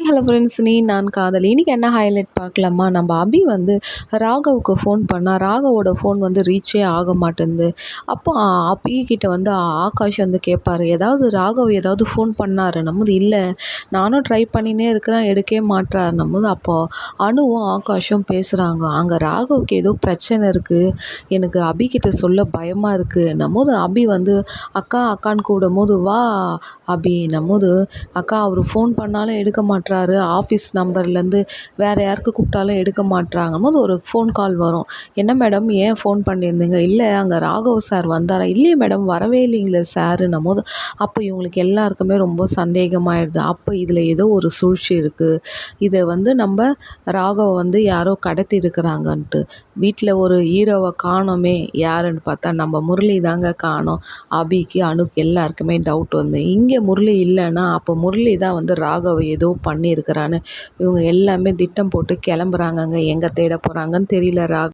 Hello friends நீ நான் காதலி. இன்றைக்கி என்ன ஹைலைட் பார்க்கலாமா? நம்ம அபி வந்து ராகவுக்கு ஃபோன் பண்ணால் ராகவோட ஃபோன் வந்து ரீச்சே ஆக மாட்டேங்குது அப்போ அபி கிட்ட வந்து ஆகாஷ் வந்து கேட்பாரு ஏதாவது ராகவ் ஏதாவது ஃபோன் பண்ணார்? நம்மது இல்லை நானும் ட்ரை பண்ணினே இருக்கிறேன் எடுக்கவே மாட்டார் நம்மது அப்போது அணுவும் ஆகாஷும் பேசுகிறாங்க அங்கே ராகவுக்கு ஏதோ பிரச்சனை இருக்குது எனக்கு அபி கிட்ட சொல்ல பயமாக இருக்குது நம்மோது அபி வந்து அக்கா அக்கான்னு கூடும்போது வா அபி. நம்மோது அக்கா அவர் ஃபோன் பண்ணாலும் எடுக்க மாட்டார் மாட்டுறாரு ஆஃபீஸ் நம்பர்லேருந்து வேறு யாருக்கு கூப்பிட்டாலும் எடுக்க மாட்டுறாங்கும் போது ஒரு ஃபோன் கால் வரும். என்ன மேடம் ஏன் ஃபோன் பண்ணியிருந்தீங்க? இல்லை அங்கே ராகவ் சார் வந்தாரா? இல்லையே மேடம் வரவே இல்லைங்களே சாருன்னும் போது அப்போ இவங்களுக்கு எல்லாருக்குமே ரொம்ப சந்தேகமாயிடுது அப்போ இதில் ஏதோ ஒரு சூழ்ச்சி இருக்குது இதை வந்து நம்ம ராகவை வந்து யாரோ கடத்தி இருக்கிறாங்கன்ட்டு வீட்டில் ஒரு ஹீரோவை காணோமே யாருன்னு பார்த்தா நம்ம முரளி தாங்க காணோம். அபிக்கு அணுக்கு எல்லாருக்குமே டவுட் வந்து இங்கே முரளி இல்லைன்னா அப்போ முரளி தான் வந்து ராகவை ஏதோ பண்ணி பண்ணியிருக்கிறான்னு. இவங்க எல்லாமே திட்டம் போட்டு கிளம்புறாங்கங்க. எங்கே தேட போகிறாங்கன்னு தெரியல ராக்.